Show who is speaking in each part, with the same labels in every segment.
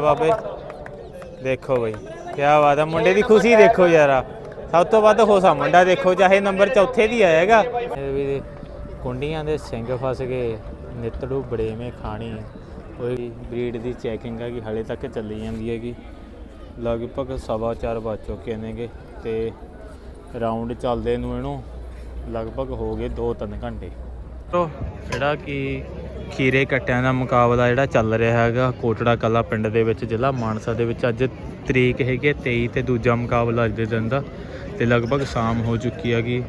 Speaker 1: ਬਾਬੇ? ਦੇਖੋ ਬਈ ਕੀ ਬਾਤ ਆ, ਮੁੰਡੇ ਦੀ ਖੁਸ਼ੀ ਦੇਖੋ ਯਾਰਾ ਸਭ ਤੋਂ ਵੱਧ ਹੋਸਾ ਮੁੰਡਾ ਦੇਖੋ, ਚਾਹੇ ਨੰਬਰ ਚੌਥੇ ਦੀ ਆਏਗਾ ਵੀ ਕੁੰਡੀਆਂ ਦੇ ਸਿੰਘ ਫਸ ਗਏ, ਨਿਤੜੂ ਬੜੇਵੇਂ ਖਾਣੀ ਕੋਈ ਬਰੀਡ ਦੀ ਚੈਕਿੰਗ ਹੈਗੀ ਹਲੇ ਤੱਕ ਚੱਲੀ ਜਾਂਦੀ ਹੈਗੀ। ਲਗਭਗ ਸਵਾ ਚਾਰ ਵੱਜ ਚੁੱਕੇ ਨੇਗੇ ਤੇ ਰਾਉਂਡ ਚੱਲਦੇ ਨੂੰ ਇਹਨੂੰ ਲਗਭਗ ਹੋ ਗਏ 2-3 ਘੰਟੇ। ਜਿਹੜਾ ਕਿ ਖੀਰੇ ਕੱਟਿਆਂ ਦਾ ਮੁਕਾਬਲਾ ਜਿਹੜਾ ਚੱਲ ਰਿਹਾ ਹੈਗਾ ਕੋਟੜਾ ਕਲਾ ਪਿੰਡ ਦੇ ਵਿੱਚ, ਜ਼ਿਲ੍ਹਾ ਮਾਨਸਾ ਦੇ ਵਿੱਚ। ਅੱਜ ਤਰੀਕ ਹੈਗੀ ਹੈ 23 ਤੇ ਦੂਜਾ ਮੁਕਾਬਲਾ ਅੱਜ ਦੇ ਦਿਨ ਦਾ ਤੇ ਲਗਭਗ ਸ਼ਾਮ ਹੋ ਚੁੱਕੀ ਹੈਗੀ।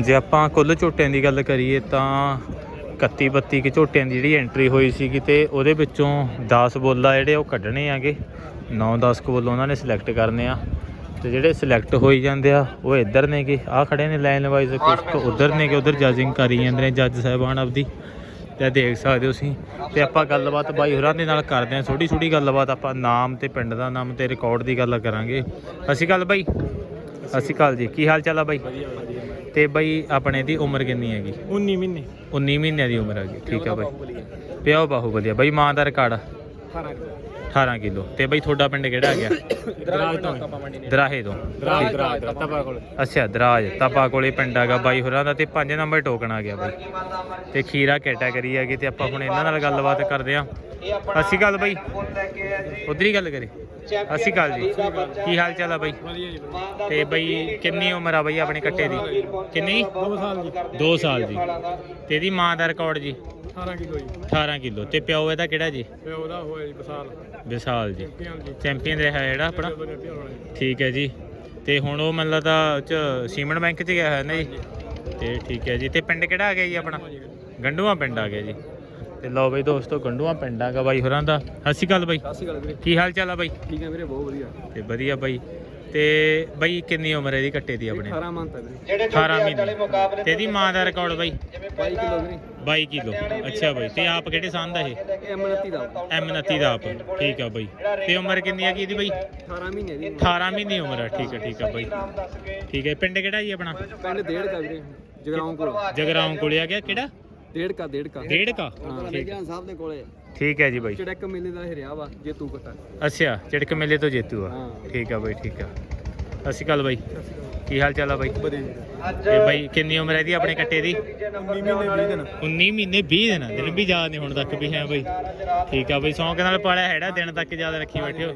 Speaker 1: ਜੇ ਆਪਾਂ ਕੁੱਲ ਝੋਟਿਆਂ ਦੀ ਗੱਲ ਕਰੀਏ ਤਾਂ 31 32 ਕਿ ਝੋਟਿਆਂ ਦੀ ਜਿਹੜੀ ਐਂਟਰੀ ਹੋਈ ਸੀਗੀ ਤੇ ਉਹਦੇ ਵਿੱਚੋਂ 10 ਬੋਲਾ ਜਿਹੜੇ ਉਹ ਕੱਢਣੇ ਆਗੇ 9-10 ਕੁ ਬੋਲ ਉਹਨਾਂ ਨੇ ਸਿਲੈਕਟ ਕਰਨੇ ਆ। ਤੇ ਜਿਹੜੇ ਸਿਲੈਕਟ ਹੋਈ ਜਾਂਦੇ ਆ ਉਹ ਇੱਧਰ ਨੇਗੇ ਆ ਖੜੇ ਨੇ ਲਾਈਨ ਵਾਈਜ਼ ਕੁਝ ਕੁ ਉਧਰ ਨੇਗੇ ਉਧਰ ਜੱਜਿੰਗ ਕਰੀ ਜਾਂਦੇ ਨੇ ਜੱਜ ਸਾਹਿਬਾਨ ਆਪਦੀ। ਤੇ ਦੇਖ ਸਕਦੇ ਹੋ ਤੁਸੀਂ। ਤੇ ਆਪਾਂ ਗੱਲਬਾਤ ਬਾਈ ਹੋਰਾਂ ਦੇ ਨਾਲ ਕਰਦੇ ਆ ਥੋੜੀ ਥੋੜੀ ਗੱਲਬਾਤ ਆਪਾਂ ਨਾਮ ਤੇ ਪਿੰਡ ਦਾ ਨਾਮ ਤੇ ਰਿਕਾਰਡ ਦੀ ਗੱਲ ਕਰਾਂਗੇ। ਸ਼੍ਰੀ ਅਕਾਲ ਬਾਈ। ਸ਼੍ਰੀ ਅਕਾਲ ਜੀ। ਕੀ ਹਾਲ ਚਾਲ ਆ ਬਾਈ? ਤੇ ਬਾਈ ਆਪਣੇ ਦੀ ਉਮਰ ਕਿੰਨੀ ਹੈਗੀ?
Speaker 2: 19 ਮਹੀਨੇ।
Speaker 1: 19 ਮਹੀਨਿਆਂ ਦੀ ਉਮਰ ਹੈਗੀ। ਠੀਕ ਆ ਬਾਈ। ਪਿਓ ਬਾਹੂ ਵਧੀਆ ਬਾਈ ਮਾਂ ਦਾ ਰਿਕਾਰਡ
Speaker 2: 18
Speaker 1: 18 ਕਿਲੋ। ਤੇ ਬਾਈ ਤੁਹਾਡਾ ਪਿੰਡ ਕਿਹੜਾ ਆ ਗਿਆ?
Speaker 2: ਦਰਾਜ ਤੋਂ।
Speaker 1: ਦਰਾਹੇ ਤੋਂ।
Speaker 2: ਦਰਾਜ ਦਰਾਜ ਤਪਾ ਕੋਲ।
Speaker 1: ਅੱਛਾ ਦਰਾਜ ਤਪਾ ਕੋਲੇ ਪਿੰਡ ਹੈਗਾ ਬਾਈ ਹੋਰਾਂ ਦਾ ਤੇ 5 ਨੰਬਰ ਟੋਕਨ ਆ ਗਿਆ ਬਾਈ। ਤੇ ਖੀਰਾ ਕੈਟਾਗਰੀ ਹੈਗੀ ਤੇ ਆਪਾਂ ਹੁਣ ਇਹਨਾਂ ਨਾਲ ਗੱਲਬਾਤ ਕਰਦੇ ਆਂ ਸ਼੍ਰੀ ਅਕਾਲ ਬਾਈ। ਉਧਰ ਹੀ ਗੱਲ ਕਰੇ। ਸ਼੍ਰੀ ਅਕਾਲ ਜੀ। ਕੀ ਹਾਲ ਚਾਲ ਆ ਬਾਈ? ਤੇ ਬਾਈ ਕਿੰਨੀ ਉਮਰ ਆ ਬਾਈ ਆਪਣੇ ਕੱਟੇ ਦੀ? ਕਿੰਨੀ?
Speaker 2: 2 ਸਾਲ ਜੀ।
Speaker 1: 2 ਸਾਲ ਜੀ। ਤੇ ਇਹਦੀ ਮਾਂ ਦਾ ਰਿਕਾਰਡ ਜੀ?
Speaker 2: 18 ਕਿਲੋ ਜੀ।
Speaker 1: 18 ਕਿਲੋ। ਤੇ ਪਿਓ ਇਹਦਾ ਕਿਹੜਾ ਜੀ?
Speaker 2: ਤੇ ਉਹਦਾ ਹੋਇਆ ਜੀ ਵਿਸਾਲ।
Speaker 1: ਵਿਸਾਲ ਜੀ। ਚੈਂਪੀਅਨ ਰਿਹਾ ਜਿਹੜਾ ਆਪਣਾ?
Speaker 2: ਜੀ
Speaker 1: ਠੀਕ ਹੈ ਜੀ। ਤੇ ਹੁਣ ਉਹ ਲੱਗਦਾ ਉਹ ਚ ਸੀਮੈਂਟ ਬੈਂਕ ਚ ਗਿਆ ਹੋਇਆ ਨਾ ਜੀ? ਤੇ ਠੀਕ ਹੈ ਜੀ। ਤੇ ਪਿੰਡ ਕਿਹੜਾ ਆ ਗਿਆ ਜੀ ਆਪਣਾ? ਗੰਡੂਆ ਪਿੰਡ ਆ ਗਿਆ ਜੀ। ਤੇ ਲਓ ਬਈ ਦੋਸਤੋ ਗੰਡੂਆ ਪਿੰਡ ਆਗਾ ਬਾਈ ਹੋਰਾਂ ਦਾ। ਸਤਿ ਸ਼੍ਰੀ ਅਕਾਲ ਬਾਈ।
Speaker 2: ਸਤਿ ਸ਼੍ਰੀ ਅਕਾਲ ਵੀਰੇ।
Speaker 1: ਕੀ ਹਾਲ ਚਾਲ ਆ ਬਾਈ?
Speaker 2: ਠੀਕ ਹੈ ਵੀਰੇ ਬਹੁਤ ਵਧੀਆ।
Speaker 1: ਤੇ ਵਧੀਆ ਬਾਈ। ਤੇ ਬਾਈ ਕਿੰਨੀ ਉਮਰ ਇਹਦੀ ਕੱਟੇ ਦੀ ਆਪਣੇ?
Speaker 2: 18 ਮੰਥ ਹੈ ਵੀਰੇ
Speaker 1: 18 ਮਹੀਨੇ। ਤੇ ਇਹਦੀ ਮਾਂ ਦਾ ਰਿਕਾਰਡ ਬਾਈ?
Speaker 2: 22 ਕਿਲੋ ਵੀਰੇ
Speaker 1: 22 ਕਿਲੋ। ਅੱਛਾ ਬਾਈ। ਤੇ ਆਪ ਕਿਹੜੇ ਸੰਦ ਆ ਇਹ?
Speaker 2: ਇਹ M29 ਦਾ।
Speaker 1: M29 ਦਾ ਆਪ। ਠੀਕ ਆ ਬਾਈ। ਤੇ ਉਮਰ ਕਿੰਨੀ ਆ ਇਹਦੀ ਬਾਈ?
Speaker 2: 18 ਮਹੀਨੇ ਦੀ
Speaker 1: 18 ਮਹੀਨੇ ਉਮਰ ਆ ਠੀਕ ਆ ਠੀਕ ਆ ਬਾਈ। ਠੀਕ ਹੈ ਪਿੰਡ ਕਿਹੜਾ ਜੀ ਆਪਣਾ?
Speaker 2: ਪਿੰਡ ਡੇਢ ਕਾ ਵੀਰੇ। ਜਗਰਾਉਂ ਕੋਲ।
Speaker 1: ਜਗਰਾਉਂ ਕੋਲੇ ਆ ਗਿਆ ਕਿਹੜਾ?
Speaker 2: ਡੇਢ ਕਾ ਡੇਢ ਕਾ
Speaker 1: ਡੇਢ ਕਾ
Speaker 2: ਹਾਂ ਸਾਹਿਬ ਦੇ ਕੋਲੇ।
Speaker 1: ਠੀਕ ਹੈ ਜੀ ਬਾਈ।
Speaker 2: ਚੜਕ ਮੇਲੇ ਦਾ ਹਰਿਆ ਵਾ ਜੇ ਤੂੰ ਕਟਾ
Speaker 1: ਅੱਛਾ ਚਿੜਕ ਮੇਲੇ ਤੋਂ ਜੇਤੂ ਆ।
Speaker 2: ਹਾਂ।
Speaker 1: ਠੀਕ ਆ ਬਾਈ ਠੀਕ ਆ। ਸਤਿ ਸ਼੍ਰੀ ਅਕਾਲ ਬਾਈ। ਕੀ ਹਾਲ ਚਾਲ ਆ ਬਾਈ?
Speaker 2: ਵਧੀਆ
Speaker 1: ਤੇ ਬਾਈ ਕਿੰਨੀ ਉਮਰ ਹੈ ਦੀ ਆਪਣੇ ਕੱਟੇ ਦੀ?
Speaker 2: 19 ਮਹੀਨੇ 20 ਦਿਨ।
Speaker 1: 19 ਮਹੀਨੇ 20 ਦਿਨ। ਦਿਨ ਵੀ ਯਾਦ ਨਹੀਂ ਹੁਣ ਤੱਕ ਵੀ ਹੈ ਬਾਈ। ਠੀਕ ਆ ਬਾਈ ਸੌਂਕ ਨਾਲ ਪਾਲਿਆ ਹੈੜਾ ਦਿਨ ਤੱਕ ਯਾਦ ਰੱਖੀ ਬੈਠੇ ਹੋ।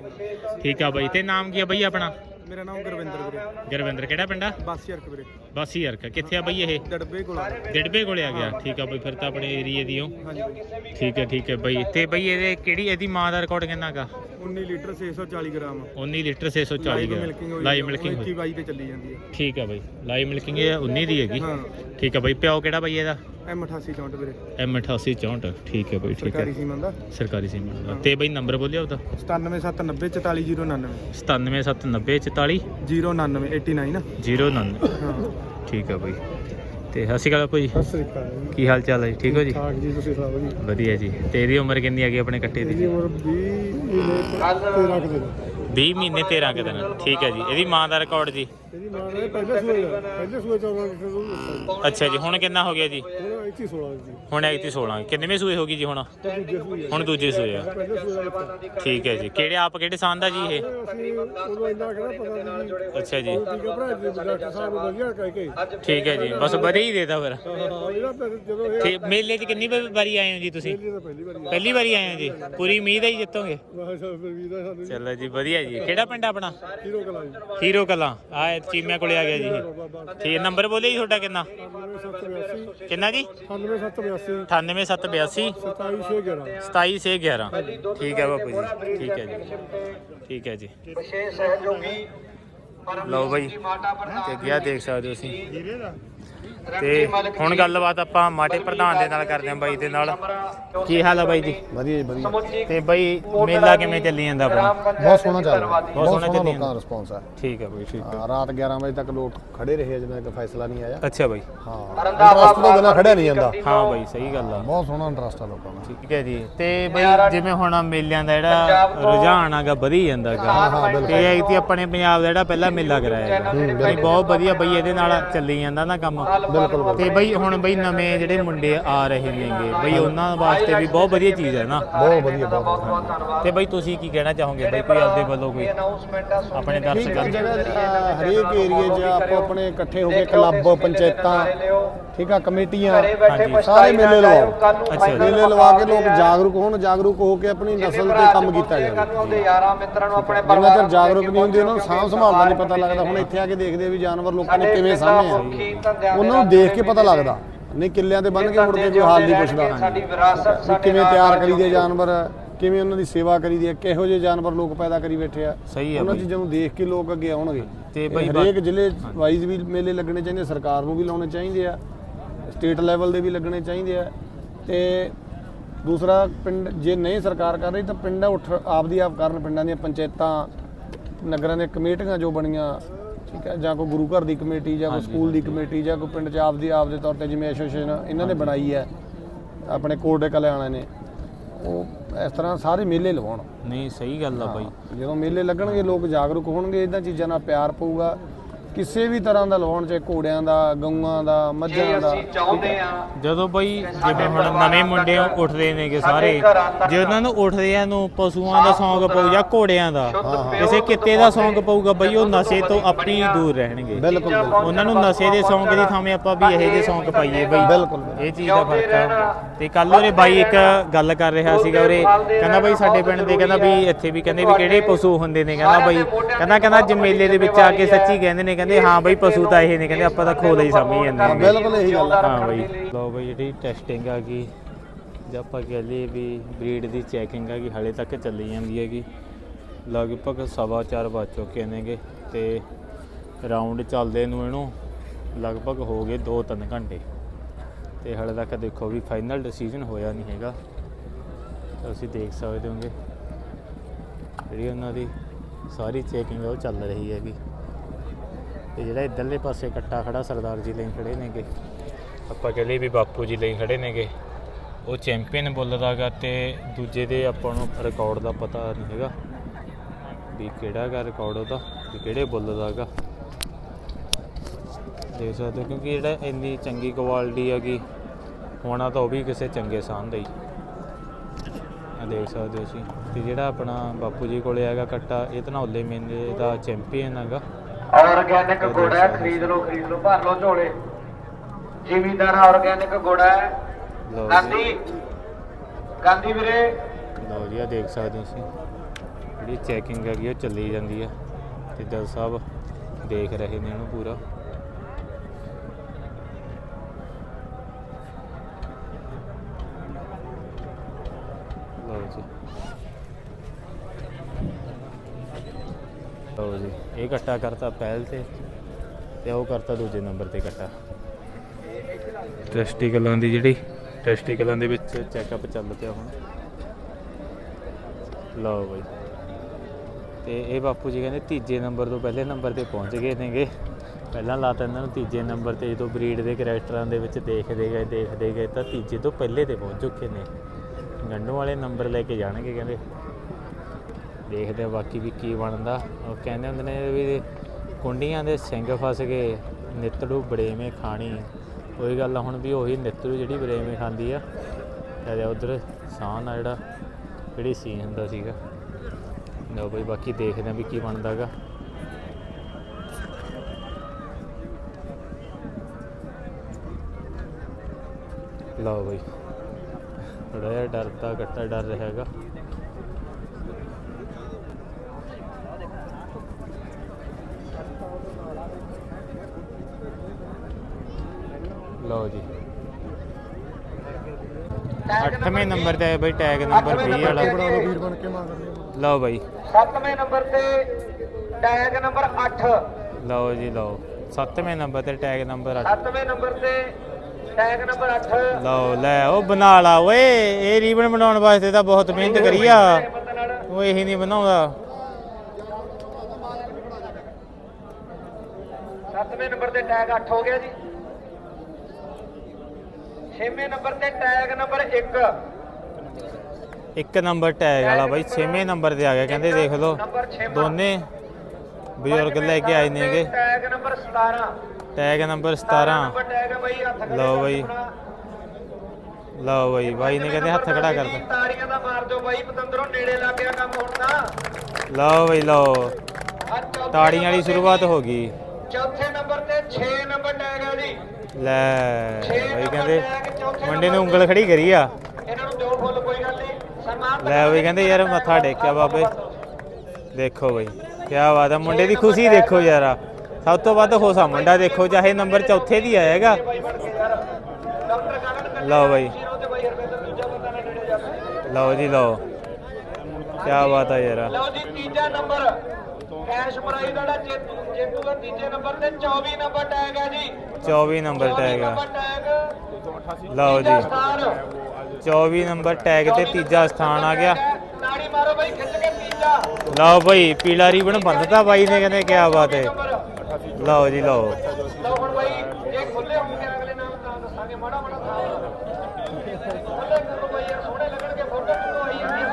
Speaker 1: ਠੀਕ ਆ ਬਾਈ ਤੇ ਨਾਮ ਕੀ ਆ ਬਾਈ ਆਪਣਾ?
Speaker 2: ਮੇਰਾ ਨਾਮ ਗੁਰਵਿੰਦਰ ਵੀਰੇ।
Speaker 1: ਗੁਰਵਿੰਦਰ ਕਿਹੜਾ ਪਿੰਡ ਆ?
Speaker 2: ਬਾਸੀ ਹਰਕ ਵੀਰੇ।
Speaker 1: ਬਾਸੀ ਯਾਰਕਾ ਕਿੱਥੇ ਆ ਬਾਈ ਇਹ?
Speaker 2: ਡੜਬੇ ਕੋਲ ਆ।
Speaker 1: ਡਿੜਬੇ ਕੋਲੇ ਆ ਗਿਆ ਠੀਕ ਆ ਬਾਈ ਫਿਰ ਤਾਂ ਆਪਣੇ ਏਰੀਏ ਦੀ ਹੋ
Speaker 2: ਹਾਂਜੀ
Speaker 1: ਠੀਕ ਹੈ ਠੀਕ ਹੈ ਬਾਈ। ਤੇ ਬਾਈ ਇਹਦੇ ਕਿਹੜੀ ਇਹਦੀ ਮਾਂ ਦਾ ਰਿਕਾਰਡ ਕਿੰਨਾ ਗਾ
Speaker 2: 19 litre 640 gram
Speaker 1: 19 litre 640
Speaker 2: milking
Speaker 1: gram.
Speaker 2: ਹੋਈ
Speaker 1: ਲਾਈਵ ਮਿਲਕਿੰਗ ਹੋਈ।
Speaker 2: 21 22 ਤੇ ਚੱਲੀ ਜਾਂਦੀ ਹੈ
Speaker 1: ਠੀਕ ਹੈ ਬਾਈ। ਲਾਈਵ ਮਿਲਕਿੰਗ ਇਹ 19 ਦੀ ਹੈਗੀ।
Speaker 2: ਹਾਂ।
Speaker 1: ਠੀਕ ਹੈ ਬਾਈ ਪਿਓ ਕਿਹੜਾ ਬਾਈ ਇਹਦਾ?
Speaker 2: M 88 64 ਵੀਰੇ।
Speaker 1: M 8864 ਠੀਕ ਹੈ ਬਾਈ ਠੀਕ ਹੈ।
Speaker 2: ਸਰਕਾਰੀ ਸੀਮਾ ਦਾ।
Speaker 1: ਸਰਕਾਰੀ ਸੀਮਾ ਦਾ। ਤੇ ਬਾਈ ਨੰਬਰ ਬੋਲਿਆ ਉਹਦਾ
Speaker 2: 97790 44099
Speaker 1: 97790
Speaker 2: 099 89
Speaker 1: 099
Speaker 2: ਹਾਂ
Speaker 1: ਠੀਕ ਹੈ ਬਾਈ। ਤੇ ਸਤਿ ਸ਼੍ਰੀ ਅਕਾਲ ਭਾਈ।
Speaker 2: ਸਤਿ ਸ੍ਰੀ ਅਕਾਲ ਜੀ।
Speaker 1: ਕੀ ਹਾਲ ਚਾਲ ਹੈ ਜੀ? ਠੀਕ ਹੋ ਜੀ?
Speaker 2: ਠਾਕ ਜੀ ਤੁਸੀਂ ਸਭ ਜੀ?
Speaker 1: ਵਧੀਆ ਜੀ। ਤੇ ਇਹਦੀ ਉਮਰ ਕਿੰਨੀ ਹੈਗੀ ਆਪਣੇ ਕੱਟੇ ਦੀ?
Speaker 2: ਉਮਰ 20 ਮਹੀਨੇ 13 ਕੁ ਦਿਨ।
Speaker 1: 20 ਮਹੀਨੇ 13 ਕੁ ਦਿਨ। ਠੀਕ ਹੈ ਜੀ। ਇਹਦੀ ਮਾਂ ਦਾ ਰਿਕਾਰਡ ਜੀ?
Speaker 2: ਇਹਦੀ ਮਾਂ ਨੇ ਪਹਿਲੇ ਸੂਏ ਦਾ ਪਹਿਲੇ ਸੂਏ 14 ਲੀਟਰ ਦੁੱਧ ਦਿੱਤਾ
Speaker 1: ਅੱਛਾ ਜੀ। ਹੁਣ ਕਿੰਨਾ ਹੋ ਗਿਆ ਜੀ?
Speaker 2: ਜੀ ਇੱਥੇ 16 ਜੀ
Speaker 1: ਹੁਣ ਐਤੀ 16 ਕਿੰਨੇਵੇਂ ਸੂਏ ਹੋ ਗਈ ਜੀ ਹੁਣ?
Speaker 2: ਤੇ ਦੂਜੇ ਸੂਏ
Speaker 1: ਹੁਣ ਦੂਜੇ ਸੂਏ ਆ।
Speaker 2: ਪਹਿਲੇ ਸੂਏ ਦਾ ਬੱਚਾ
Speaker 1: ਠੀਕ ਹੈ ਜੀ। ਕਿਹੜੇ ਆਪ ਕਿਹੜੇ ਸਾਨ ਦਾ ਜੀ ਇਹ?
Speaker 2: ਅਸੀਂ ਉਦੋਂ ਇੰਨਾ ਕਿਹੜਾ ਪਤਾ ਨਹੀਂ ਜੀ
Speaker 1: ਅੱਛਾ ਜੀ।
Speaker 2: ਠੀਕ ਹੈ ਭਰਾ ਜੀ ਡਾਕਟਰ ਸਾਹਿਬ ਨੂੰ ਵਧੀਆ ਕਹਿ ਕੇ
Speaker 1: ਠੀਕ ਹੈ ਜੀ। ਬਸ ਵਧੀਆ ਹੀ ਦੇਤਾ ਫਿਰ।
Speaker 2: ਹਾਂ ਇਹਦਾ ਫਿਰ ਜਦੋਂ ਇਹ
Speaker 1: ਤੇ ਮੇਲੇ 'ਚ ਕਿੰਨੀ ਵਾਰ- ਵਾਰੀ ਆਏ ਹੋ ਜੀ ਤੁਸੀਂ?
Speaker 2: ਪਹਿਲੀ ਤਾਂ ਪਹਿਲੀ ਵਾਰੀ
Speaker 1: ਪਹਿਲੀ ਵਾਰੀ ਆਏ ਹੋ ਜੀ? ਪੂਰੀ ਉਮੀਦ ਹੈ ਜੀ ਜਿੱਤੋਗੇ?
Speaker 2: ਵਾਹ ਸਾਹਿਬ ਫਿਰ ਵੀ ਦਾ ਸਾਨੂੰ।
Speaker 1: ਚਲੋ ਜੀ ਵਧੀਆ ਜੀ। ਕਿਹੜਾ ਪਿੰਡ ਆਪਣਾ?
Speaker 2: ਹੀਰੋ ਕਲਾ ਜੀ।
Speaker 1: ਹੀਰੋ ਕਲਾਂ। ਆ ਚੀਮਿਆਂ ਕੋਲੇ ਆ ਗਿਆ ਜੀ ਇਹ।
Speaker 2: ਬਾਬਾ
Speaker 1: ਠੀਕ ਨੰਬਰ ਬੋਲੇ ਜੀ ਤੁਹਾਡਾ ਕਿੰਨਾ?
Speaker 2: 9782
Speaker 1: ਕਿੰਨਾ ਜੀ?
Speaker 2: 9782
Speaker 1: 98782
Speaker 2: 27611
Speaker 1: 27711 ਠੀਕ ਹੈ ਬਾਪੂ ਜੀ। ਠੀਕ ਹੈ ਜੀ। ਠੀਕ ਹੈ ਜੀ।
Speaker 3: ਵਿਸ਼ੇਸ਼ ਸਹਿਯੋਗੀ
Speaker 1: ਲਓ ਬਾਈ। ਤੇ ਗਿਆ ਦੇਖ ਸਕਦੇ ਹੋ ਤੁਸੀਂ ਤੇ ਹੁਣ ਗੱਲਬਾਤ ਆਪਾਂ ਮਾਟੇ ਪ੍ਰਧਾਨ ਦੇ ਨਾਲ ਕਰਦੇ ਹਾਂ ਬਾਈ ਦੇ ਨਾਲ। ਕੀ ਹਾਲ ਹੈ ਬਾਈ ਜੀ?
Speaker 4: ਵਧੀਆ ਜੀ ਵਧੀਆ।
Speaker 1: ਤੇ ਬਾਈ ਮੇਲਾ ਕਿਵੇਂ ਚੱਲੀ ਜਾਂਦਾ ਆਪਣਾ?
Speaker 4: ਬਹੁਤ ਸੋਹਣਾ ਚੱਲ ਰਿਹਾ। ਬਹੁਤ
Speaker 1: ਸੋਹਣਾ ਚੱਲੀ
Speaker 4: ਲੋਕਾਂ ਦਾ ਰਿਸਪੌਂਸ ਹੈ
Speaker 1: ਠੀਕ ਹੈ ਬਾਈ ਠੀਕ ਹਾਂ,
Speaker 4: ਰਾਤ 11 ਵਜੇ ਤੱਕ ਲੋਕ ਖੜੇ ਰਹੇ ਜਦੋਂ ਤੱਕ ਫੈਸਲਾ ਨਹੀਂ ਆਇਆ।
Speaker 1: ਅੱਛਾ ਬਾਈ।
Speaker 4: ਹਾਂ ਇੰਟਰਸਟ ਤੋਂ ਬਿਨਾਂ ਖੜਿਆ ਨਹੀਂ ਜਾਂਦਾ।
Speaker 1: ਹਾਂ ਬਾਈ ਸਹੀ ਗੱਲ ਆ।
Speaker 4: ਬਹੁਤ ਸੋਹਣਾ ਇੰਟਰਸਟ ਆ ਲੋਕਾਂ ਦਾ।
Speaker 1: ਠੀਕ ਹੈ ਜੀ। ਤੇ ਬਈ ਜਿਵੇਂ ਹੁਣ ਮੇਲਿਆਂ ਦਾ ਜਿਹੜਾ ਰੁਝਾਨ ਆਗਾ ਵਧੀ ਜਾਂਦਾਗਾ ਤੇ ਐਤੀ ਆਪਣੇ ਪੰਜਾਬ ਦਾ ਜਿਹੜਾ ਪਹਿਲਾ ਮੇਲਾ ਕਰਾਇਆ ਬਹੁਤ ਵਧੀਆ ਬਈ ਇਹਦੇ ਨਾਲ ਚੱਲੀ ਜਾਂਦਾ ਨਾ ਕੰਮ।
Speaker 4: ਬਿਲਕੁਲ
Speaker 1: ਤੇ ਬਈ ਹੁਣ ਬਈ ਨਵੇਂ ਜਿਹੜੇ ਮੁੰਡੇ ਆ ਰਹੇ ਨੇਗੇ ਬਈ ਉਹਨਾਂ ਵਾਸਤੇ ਵੀ ਬਹੁਤ ਵਧੀਆ ਚੀਜ਼ ਹੈ ਨਾ।
Speaker 4: ਬਹੁਤ ਵਧੀਆ ਬਹੁਤ ਵਧੀਆ।
Speaker 1: ਤੇ ਬਈ ਤੁਸੀਂ ਕੀ ਕਹਿਣਾ ਚਾਹੋਗੇ ਬਈ ਕੋਈ ਆਪਦੇ ਵੱਲੋਂ ਕੋਈ ਆਪਣੇ ਦਰਸ਼ਕਾਂ
Speaker 4: ਅਹ, ਹਰੇਕ ਏਰੀਏ 'ਚ ਆਪੋ ਆਪਣੇ ਇਕੱਠੇ ਹੋ ਕੇ ਕਲੱਬ ਪੰਚਾਇਤਾਂ ਠੀਕ ਆ ਕਮੇਟੀਆਂ
Speaker 1: ਹਾਂਜੀ।
Speaker 4: ਸਾਰੇ ਮੇਲੇ ਲਵਾਓ
Speaker 1: ਅੱਛਾ।
Speaker 4: ਮੇਲੇ ਲਵਾ ਕੇ ਲੋਕ ਜਾਗਰੂਕ ਹੋਣ ਜਾਗਰੂਕ ਹੋ ਕੇ ਆਪਣੀ ਨਸਲ ਤੇ ਕੰਮ ਕੀਤਾ ਜਾਵੇ
Speaker 3: ਯਾਰਾਂ ਮਿੱਤਰਾਂ ਨੂੰ ਆਪਣੇ
Speaker 4: ਜਿੰਨਾ ਚਿਰ ਜਾਗਰੂਕ ਨਹੀਂ ਹੁੰਦੇ ਉਹਨਾਂ ਨੂੰ ਸਾਂਭ ਸੰਭਾਲ ਦਾ ਨਹੀਂ ਪਤਾ ਲੱਗਦਾ ਹੁਣ ਇੱਥੇ ਆ ਕੇ ਦੇਖਦੇ ਆ ਵੀ ਜਾਨਵਰ ਲੋਕਾਂ ਨੇ ਕਿਵੇਂ ਸਾਂਭੇ ਆ। ਉਹਨਾਂ ਨੂੰ ਦੇਖ ਕੇ ਪਤਾ ਲੱਗਦਾ। ਨਹੀਂ ਕਿੱਲਿਆਂ ਤੇ ਬੰਨ ਕੇ ਮੁੜ ਕੇ ਕੋਈ ਹਾਲ ਨਹੀਂ ਪੁੱਛਦਾ।
Speaker 3: ਸਾਡੀ ਵਿਰਾਸਤ
Speaker 4: ਵੀ ਕਿਵੇਂ ਤਿਆਰ ਕਰੀਦੇ ਜਾਨਵਰ ਕਿਵੇਂ ਉਹਨਾਂ ਦੀ ਸੇਵਾ ਕਰੀਦੀ ਹੈ ਕਿਹੋ ਜਿਹੇ ਜਾਨਵਰ ਲੋਕ ਪੈਦਾ ਕਰੀ ਬੈਠੇ ਆ।
Speaker 1: ਸਹੀ ਹੈ
Speaker 4: ਉਹਨਾਂ ਚੀਜ਼ਾਂ ਨੂੰ ਦੇਖ ਕੇ ਲੋਕ ਅੱਗੇ ਆਉਣਗੇ।
Speaker 1: ਤੇ ਬਈ
Speaker 4: ਹਰੇਕ ਜ਼ਿਲ੍ਹੇ ਵਾਈਜ਼ ਵੀ ਮੇਲੇ ਲੱਗਣੇ ਚਾਹੀਦੇ ਸਰਕਾਰ ਨੂੰ ਵੀ ਲਾਉਣੇ ਚਾਹੀਦੇ ਆ ਸਟੇਟ ਲੈਵਲ ਦੇ ਵੀ ਲੱਗਣੇ ਚਾਹੀਦੇ ਆ। ਤੇ ਦੂਸਰਾ ਪਿੰਡ ਜੇ ਨਹੀਂ ਸਰਕਾਰ ਕਰ ਰਹੀ ਤਾਂ ਪਿੰਡ ਉੱਠ ਆਪਦੀ ਆਪ ਕਰਨ ਪਿੰਡਾਂ ਦੀਆਂ ਪੰਚਾਇਤਾਂ ਨਗਰਾਂ ਦੀਆਂ ਕਮੇਟੀਆਂ ਜੋ ਬਣੀਆਂ ਠੀਕ ਹੈ ਜਾਂ ਕੋਈ ਗੁਰੂ ਘਰ ਦੀ ਕਮੇਟੀ ਜਾਂ ਕੋਈ ਸਕੂਲ ਦੀ ਕਮੇਟੀ ਜਾਂ ਕੋਈ ਪਿੰਡ 'ਚ ਆਪਦੀ ਆਪ ਦੇ ਤੌਰ ਤੇ ਜਿਵੇਂ ਐਸੋਸੀਏਸ਼ਨ ਇਹਨਾਂ ਨੇ ਬਣਾਈ ਹੈ ਆਪਣੇ ਕੋਟੇ ਕਲਿਆਣਾ ਨੇ ਉਹ ਇਸ ਤਰ੍ਹਾਂ ਸਾਰੇ ਮੇਲੇ ਲਵਾਉਣ।
Speaker 1: ਨਹੀਂ ਸਹੀ ਗੱਲ ਆ ਬਈ।
Speaker 4: ਜਦੋਂ ਮੇਲੇ ਲੱਗਣਗੇ ਲੋਕ ਜਾਗਰੂਕ ਹੋਣਗੇ ਇਹਨਾਂ ਚੀਜ਼ਾਂ ਨਾਲ ਪਿਆਰ ਪਊਗਾ। ਕਿਸੇ ਵੀ ਤਰ੍ਹਾਂ ਦਾ ਲਵਾਉਣ ਚਾਹੇ ਘੋੜਿਆਂ ਦਾ ਗਊਆਂ ਦਾ ਮੱਝਾਂ ਦਾ।
Speaker 3: ਅਸੀਂ ਚਾਹੁੰਦੇ ਆ
Speaker 1: ਜਦੋਂ ਬਈ ਜਿਵੇਂ ਹੁਣ ਨਵੇਂ ਮੁੰਡੇ ਉੱਠਦੇ ਨੇਗੇ ਸਾਰੇ ਜੇ ਉਹਨਾਂ ਨੂੰ ਉੱਠਦਿਆਂ ਨੂੰ ਪਸ਼ੂਆਂ ਦਾ ਸ਼ੌਂਕ ਪਊ ਜਾਂ ਘੋੜਿਆਂ ਦਾ ਕਿਸੇ ਕਿੱਤੇ ਦਾ ਸ਼ੌਂਕ ਪਊਗਾ ਬਈ ਉਹ ਨਸ਼ੇ ਤੋਂ ਆਪਣੀ ਦੂਰ ਰਹਿਣਗੇ।
Speaker 4: ਬਿਲਕੁਲ ਬਿਲਕੁਲ।
Speaker 1: ਉਹਨਾਂ ਨੂੰ ਨਸ਼ੇ ਦੇ ਸ਼ੌਂਕ ਦੀ ਥਾਵੇਂ ਆਪਾਂ ਵੀ ਇਹੋ ਜਿਹੇ ਸ਼ੌਂਕ ਪਾਈਏ ਬਈ।
Speaker 4: ਬਿਲਕੁਲ
Speaker 1: ਇਹ ਚੀਜ਼ ਦਾ ਫ਼ਰਕ ਆ। ਤੇ ਕੱਲ ਉਹਰੇ ਬਾਈ ਇੱਕ ਗੱਲ ਕਰ ਰਿਹਾ ਸੀਗਾ ਉਹਰੇ ਕਹਿੰਦਾ ਬਈ ਸਾਡੇ ਪਿੰਡ ਦੇ ਕਹਿੰਦਾ ਵੀ ਇੱਥੇ ਵੀ ਕਹਿੰਦੇ ਵੀ ਕਿਹੜੇ ਪਸ਼ੂ ਹੁੰਦੇ ਨੇ। ਕਹਿੰਦਾ ਬਈ ਕਹਿੰਦਾ ਕਹਿੰਦਾ ਜਮੇਲੇ ਦੇ ਵਿੱਚ ਆ ਕੇ ਸੱਚੀ ਕਹਿੰਦੇ ਨੇ ਕਹਿੰਦੇ ਹਾਂ ਬਈ ਪਸ਼ੂ ਤਾਂ ਇਹ ਨੇ ਕਹਿੰਦੇ ਆਪਾਂ ਤਾਂ ਖੋਲੇ ਹੀ ਸਮਝ ਜਾਂਦੇ
Speaker 4: ਹਾਂ, ਬਿਲਕੁਲ ਇਹੀ ਗੱਲ
Speaker 1: ਹਾਂ ਬਈ। ਲਓ ਬਈ ਜਿਹੜੀ ਟੈਸਟਿੰਗ ਆ ਗਈ ਜੇ ਆਪਾਂ ਕਹਿ ਲਈਏ ਵੀ ਬਰੀਡ ਦੀ ਚੈਕਿੰਗ ਆ ਗਈ ਹਲੇ ਤੱਕ ਚੱਲੀ ਜਾਂਦੀ ਹੈਗੀ। ਲਗਭਗ ਸਵਾ ਚਾਰ ਵੱਜ ਚੁੱਕੇ ਨੇਗੇ ਤੇ ਰਾਉਂਡ ਚੱਲਦੇ ਨੂੰ ਇਹਨੂੰ ਲਗਭਗ ਹੋ ਗਏ 2-3 ਘੰਟੇ। ਤੇ ਹਲੇ ਤੱਕ ਦੇਖੋ ਵੀ ਫਾਈਨਲ ਡਿਸੀਜਨ ਹੋਇਆ ਨਹੀਂ ਹੈਗਾ। ਤੁਸੀਂ ਦੇਖ ਸਕਦੇ ਹੋਗੇ। ਜਿਹੜੀ ਉਹਨਾਂ ਦੀ ਸਾਰੀ ਚੈਕਿੰਗ ਉਹ ਚੱਲ ਰਹੀ ਹੈਗੀ। ਤੇ ਜਿਹੜਾ ਇਧਰਲੇ ਪਾਸੇ ਕੱਟਾ ਖੜਾ ਸਰਦਾਰ ਜੀ ਲਈ ਖੜੇ ਨੇਗੇ। ਆਪਾਂ ਕਹ ਲਈ ਵੀ ਬਾਪੂ ਜੀ ਲਈ ਖੜੇ ਨੇਗੇ। ਉਹ ਚੈਂਪੀਅਨ ਬੋਲਦਾਗਾ ਤੇ ਦੂਜੇ ਦੇ ਆਪਾਂ ਨੂੰ ਰਿਕਾਰਡ ਦਾ ਪਤਾ ਨਹੀਂ ਹੈਗਾ ਵੀ ਕਿਹੜਾ ਗਾ ਰਿਕਾਰਡ ਉਹਦਾ, ਵੀ ਕਿਹੜੇ ਬੋਲਦਾਗਾ। ਦੇਖ ਸਕਦੇ ਹੋ ਕਿਉਂਕਿ ਜਿਹੜਾ ਇੰਨੀ ਚੰਗੀ ਕੁਆਲਿਟੀ ਹੈਗੀ, ਹੋਣਾ ਤਾਂ ਉਹ ਵੀ ਕਿਸੇ ਚੰਗੇ ਸਾਨ ਦਾ ਹੀ। ਆ ਦੇਖ ਸਕਦੇ ਹੋ ਤੁਸੀਂ। ਤੇ ਜਿਹੜਾ ਆਪਣਾ ਬਾਪੂ ਜੀ ਕੋਲੇ ਹੈਗਾ ਕੱਟਾ, ਇਹ ਧਨੌਲੇ ਮੇਲੇ ਦਾ ਚੈਂਪੀਅਨ ਹੈਗਾ।
Speaker 3: ਆਰਗੈਨਿਕ ਗੁੜ ਹੈ ਖਰੀਦ ਲਓ ਖਰੀਦ ਲਓ ਭਰ ਲਓ ਝੋਲੇ। ਜ਼ਿਮੀਦਾਰ ਆਰਗੈਨਿਕ ਗੁੜ ਹੈ।
Speaker 1: ਲਓ ਜੀ।
Speaker 3: ਗਾਂਧੀ ਗਾਂਧੀ ਵੀਰੇ।
Speaker 1: ਲਓ ਜੀ ਆ ਦੇਖ ਸਕਦੇ ਹੋ ਤੁਸੀਂ। ਜਿਹੜੀ ਚੈਕਿੰਗ ਹੈਗੀ ਉਹ ਚੱਲੀ ਜਾਂਦੀ ਆ ਤੇ ਜੱਜ ਸਾਹਿਬ ਦੇਖ ਰਹੇ ਨੇ ਇਹਨੂੰ ਪੂਰਾ। ਲਓ ਜੀ ਲਓ ਜੀ ਇਹ ਕੱਟਾ ਕਰਤਾ ਪਹਿਲ ਤੇ ਤੇ ਉਹ ਕਰਤਾ ਦੂਜੇ ਨੰਬਰ ਤੇ ਕੱਟਾ ਟੈਸਟੀਕਲਾਂ ਦੀ ਜਿਹੜੀ? ਟੈਸਟੀਕਲਾਂ ਦੇ ਵਿੱਚ ਚੈੱਕਅਪ ਚੱਲ ਪਿਆ ਹੁਣ। ਲਓ ਬਈ। ਤੇ ਇਹ ਬਾਪੂ ਜੀ ਕਹਿੰਦੇ ਤੀਜੇ ਨੰਬਰ ਤੋਂ ਪਹਿਲੇ ਨੰਬਰ ਤੇ ਪਹੁੰਚ ਗਏ ਨੇਗੇ। ਪਹਿਲਾਂ ਲਾਤਾ ਇਹਨਾਂ ਨੂੰ ਤੀਜੇ ਨੰਬਰ ਤੇ ਜਦੋਂ ਬਰੀਡ ਦੇ ਕਰੈਕਟਰਾਂ ਦੇ ਵਿੱਚ ਦੇਖਦੇ ਗਏ ਦੇਖਦੇ ਗਏ ਤਾਂ ਤੀਜੇ ਤੋਂ ਪਹਿਲੇ ਤੇ ਪਹੁੰਚ ਚੁੱਕੇ ਨੇ। ਗੰਡੂ ਵਾਲੇ ਨੰਬਰ ਲੈ ਕੇ ਜਾਣਗੇ ਕਹਿੰਦੇ। ਦੇਖਦੇ ਆ ਬਾਕੀ ਵੀ ਕੀ ਬਣਦਾ। ਉਹ ਕਹਿੰਦੇ ਹੁੰਦੇ ਨੇ ਵੀ ਕੁੰਡੀਆਂ ਦੇ ਸਿੰਘ ਫਸ ਗਏ, ਨਿੱਤੜੂ ਬੜੇਵੇਂ ਖਾਣੀ। ਉਹੀ ਗੱਲ ਹੁਣ ਵੀ ਉਹੀ ਨਿੱਤੜੂ ਜਿਹੜੀ ਬੜੇਵੇਂ ਖਾਂਦੀ ਆ। ਤੇ ਉਧਰ ਸਾਨ ਆ ਜਿਹੜਾ ਜਿਹੜੀ ਸੀਨ ਹੁੰਦਾ ਸੀਗਾ। ਲਓ ਬਈ, ਬਾਕੀ ਦੇਖਦੇ ਆ ਵੀ ਕੀ ਬਣਦਾਗਾ ਲਓ ਬਈ। ਥੋੜਾ ਜਿਹਾ ਡਰਦਾ ਘੱਟਾ ਡਰ ਰਿਹਾ ਹੈਗਾ। ਲਓ ਜੀ। ਅੱਠਵੇਂ ਨੰਬਰ ਤੇ ਹੈ ਬਈ ਟੈਗ ਨੰਬਰ 20 ਵਾਲਾ।
Speaker 4: ਵੀਰ ਬਣ ਕੇ ਮੰਗ
Speaker 1: ਲਓ ਬਈ।
Speaker 3: 7ਵੇਂ ਨੰਬਰ ਤੇ ਟੈਗ ਨੰਬਰ 8
Speaker 1: ਲਓ ਜੀ ਲਓ। ਸੱਤਵੇਂ ਨੰਬਰ ਤੇ ਟੈਗ ਨੰਬਰ 8
Speaker 3: 7ਵੇਂ ਨੰਬਰ ਤੇ ਟੈਗ ਨੰਬਰ 8
Speaker 1: ਲਓ ਲੈ ਉਹ ਬਣਾ ਲਾ ਓਏ। ਇਹ ਰੀਬਨ ਬਣਾਉਣ ਵਾਸਤੇ ਤਾਂ ਬਹੁਤ ਮਿਹਨਤ ਕਰੀ ਆ। ਉਹ ਇਹੀ ਨਹੀਂ ਬਣਾਉਂਦਾ।
Speaker 3: 7ਵੇਂ ਨੰਬਰ ਤੇ ਟੈਗ 8 ਹੋ ਗਿਆ ਜੀ। 6ਵੇਂ ਨੰਬਰ ਤੇ ਟੈਗ ਨੰਬਰ 1
Speaker 1: ਇੱਕ ਨੰਬਰ ਟੈਗ ਵਾਲਾ ਬਾਈ 6ਵੇਂ ਨੰਬਰ ਤੇ ਆ ਗਿਆ ਕਹਿੰਦੇ ਦੇਖ ਲਓ
Speaker 3: ਨੰਬਰ 6
Speaker 1: ਦੋਨੇ ਬਜ਼ੁਰਗ ਲੈ ਕੇ ਆਏ ਨੇਗੇ।
Speaker 3: Tag number 17
Speaker 1: tag number 17
Speaker 3: number tag ਹੈ ਬਾਈ ਹੱਥ ਖੜੇ
Speaker 1: ਲਓ ਬਾਈ। ਲਓ ਬਾਈ ਬਾਈ ਨੇ ਕਹਿੰਦੇ ਹੱਥ ਖੜਾ ਕਰ ਦਿੱਤਾ
Speaker 3: ਤਾੜੀਆਂ ਦਾ ਮਾਰ ਦਿਓ ਬਾਈ ਪਤੰਦਰੋਂ ਨੇੜੇ ਲੱਗ ਗਿਆ ਕੰਮ ਹੁਣ ਤਾਂ
Speaker 1: ਲਓ ਬਾਈ ਲਓ। ਤਾੜੀਆਂ ਵਾਲੀ ਸ਼ੁਰੂਆਤ ਹੋ ਗਈ।
Speaker 3: ਚੌਥੇ ਨੰਬਰ ਤੇ 6 ਨੰਬਰ ਟੈਗ ਹੈ ਜੀ।
Speaker 1: ਲੈ ਬਾਈ ਕਹਿੰਦੇ ਮੁੰਡੇ ਨੇ ਉਂਗਲ ਖੜੀ ਕਰੀ ਆ।
Speaker 3: ਇਹਨਾਂ ਨੂੰ ਦਿਓ ਫੁੱਲ ਕੋਈ ਗੱਲ ਨਹੀਂ। ਸਨਮਾਨ
Speaker 1: ਲੈ ਬਾਈ ਕਹਿੰਦੇ ਯਾਰ ਮੱਥਾ ਟੇਕਿਆ ਬਾਬੇ। ਦੇਖੋ ਬਾਈ ਕੀ ਬਾਤ ਆ ਮੁੰਡੇ ਦੀ ਖੁਸ਼ੀ ਦੇਖੋ ਯਾਰ ਸਭ ਤੋਂ ਵੱਧ ਹੋਸਾ ਮੁੰਡਾ ਦੇਖੋ ਚਾਹੇ ਨੰਬਰ ਚੌਥੇ ਦੀ ਆਏਗਾ। ਲਓ ਬਾਈ। ਲਓ ਜੀ ਲਓ। ਕੀ ਬਾਤ ਆ ਯਾਰ
Speaker 3: ਲਓ ਜੀ ਤੀਜਾ ਨੰਬਰ। ਕੈਸ਼ ਪ੍ਰਾਈਜ਼ ਦਾ ਜੇਤੂ ਜੇਤੂ ਦਾ ਤੀਜੇ ਨੰਬਰ ਤੇ 24 ਨੰਬਰ ਟੈਗ ਹੈ ਜੀ।
Speaker 1: 24 ਨੰਬਰ
Speaker 3: 24
Speaker 1: ਟੈਗ ਆ। ਲਓ ਜੀ।
Speaker 3: ਸਥਾਨ।
Speaker 1: 24 ਨੰਬਰ ਟੈਗ ਤੇ ਤੀਜਾ ਸਥਾਨ ਆ ਗਿਆ।
Speaker 3: ਤਾੜੀ ਮਾਰੋ ਬਾਈ ਖਿੱਚ ਕੇ ਤੀਜਾ।
Speaker 1: ਲਓ ਬਾਈ ਪੀਲਾ ਰੀਬਨ ਬੰਨਤਾ ਬਾਈ ਨੇ ਕਹਿੰਦੇ ਕੀ ਬਾਤ ਹੈ ਲਓ ਜੀ ਲਓ
Speaker 3: ਲਓ ਹੁਣ ਬਾਈ ਜੇ ਖੁੱਲੇ ਹੋਣਗੇ ਅਗਲੇ ਨਾਮ ਤਾਂ ਦੱਸਾਂਗੇ ਮਾੜਾ ਮਾੜਾ ਖਾਓ ਖੁੱਲੇ ਕਰੋ ਬਾਈ ਯਾਰ ਸੋਹਣੇ ਲੱਗਣਗੇ ਫੋਟੋ ਕਿਤੋਂ ਆਈ ਜਾਂਦੀ ਹੈ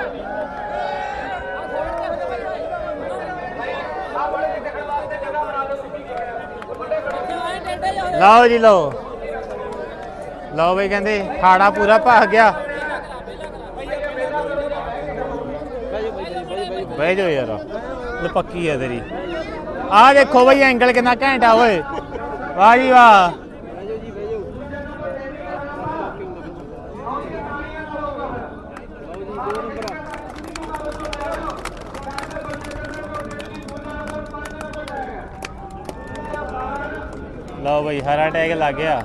Speaker 3: ਬਾਈ ਆਹ ਬੜੇ ਦੇਖਣ ਵਾਸਤੇ ਜਗ੍ਹਾ ਬਣਾ ਦਿਓ ਤੁਸੀਂ ਖੁੱਲੇ ਕਰੋ
Speaker 1: ਲਓ ਜੀ, ਲਓ। ਲਓ ਬਈ ਕਹਿੰਦੇ ਖਾੜਾ ਪੂਰਾ ਭਾ ਗਿਆ। ਬਹਿ ਜਾਓ ਯਾਰ ਲੈ ਪੱਕੀ ਆ ਤੇਰੀ। ਆ ਦੇਖੋ ਬਈ ਐਂਗਲ ਕਿੰਨਾ ਘੈਂਟਾ ਓਏ। ਵਾਹ ਜੀ ਵਾਹ। ਲਓ ਬਈ ਹਰਾ ਟੈਗ ਲੱਗ ਗਿਆ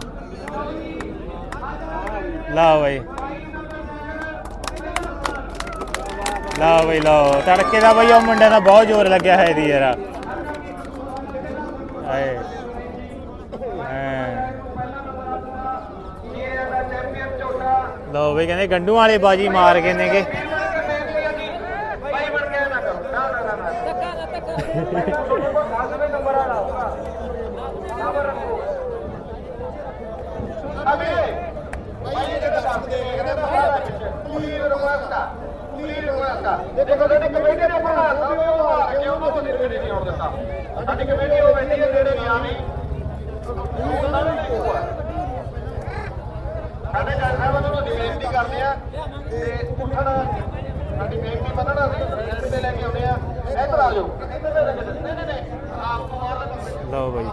Speaker 1: ਲਓ ਬਈ ਲਓ ਬਈ ਲਓ ਤੜਕੇ ਦਾ ਬਈ ਉਹ ਮੁੰਡੇ ਦਾ ਬਹੁਤ ਜ਼ੋਰ ਲੱਗਿਆ ਹੈ ਇਹਦੀ ਯਾਰ ਆਏ ਹਾਂ
Speaker 3: ਇਹ ਦਾ ਚੈਂਪੀਅਨ ਝੋਟਾ
Speaker 1: ਲਓ ਬਈ ਕਹਿੰਦੇ ਗੰਡੂ ਵਾਲੇ ਬਾਜੀ ਮਾਰ ਗਏ ਨੇਗੇ
Speaker 3: ਬਾਈ ਬਣ ਕੇ ਨਾ ਕਰੋ ਨਾ ਨਾ ਨਾ ਨਾ ਧੱਕਾ ਨਾ ਧੱਕਾ ਤੁਹਾਡੇ ਕੋਲ 10ਵੇਂ ਨੰਬਰ ਵਾਲਾ ਆਊਗਾ ਨੰਬਰ ਰੱਖੋ ਅਬੇ ਬਾਈ ਇਹ ਜਿਹੜਾ ਦੱਸ ਦੇ ਕਹਿੰਦੇ ਬਾਹਰ ਪਲੀਜ਼ ਰੋਸਤਾ ਪਲੀਜ਼ ਰੋਸਤਾ ਸਾਡੀ ਕਮੇਟੀ ਨੇ ਪ੍ਰਧਾਨ ਸਾਹਿਬ ਨੇ ਆ ਕੇ ਉਹਨਾਂ ਤੋਂ ਨੇੜੇ ਨਹੀਂ ਆਉਣ ਦਿੱਤਾ। ਸਾਡੀ ਕਮੇਟੀ ਉਹ ਬੈਠੀ ਹੈ, ਨੇੜੇ ਨਹੀਂ ਆਣੀ ਨੂੰ ਨਹੀਂ। ਸਾਡੇ ਜੱਜ ਸਾਹਿਬਾਂ ਨੂੰ ਬੇਨਤੀ ਕਰਦੇ ਆ ਤੇ ਉੱਠਣ, ਸਾਡੀ ਬੇਨਤੀ ਮੰਨਣ ਅਸੀਂ ਰੈਸਟ ਤੇ ਲੈ ਕੇ ਆਉਂਦੇ ਆ। ਇੱਧਰ ਆ ਜਾਓ। ਨਹੀਂ ਨਹੀਂ ਨਹੀਂ। ਆਪ ਤੋਂ
Speaker 1: ਲਓ ਬਈ।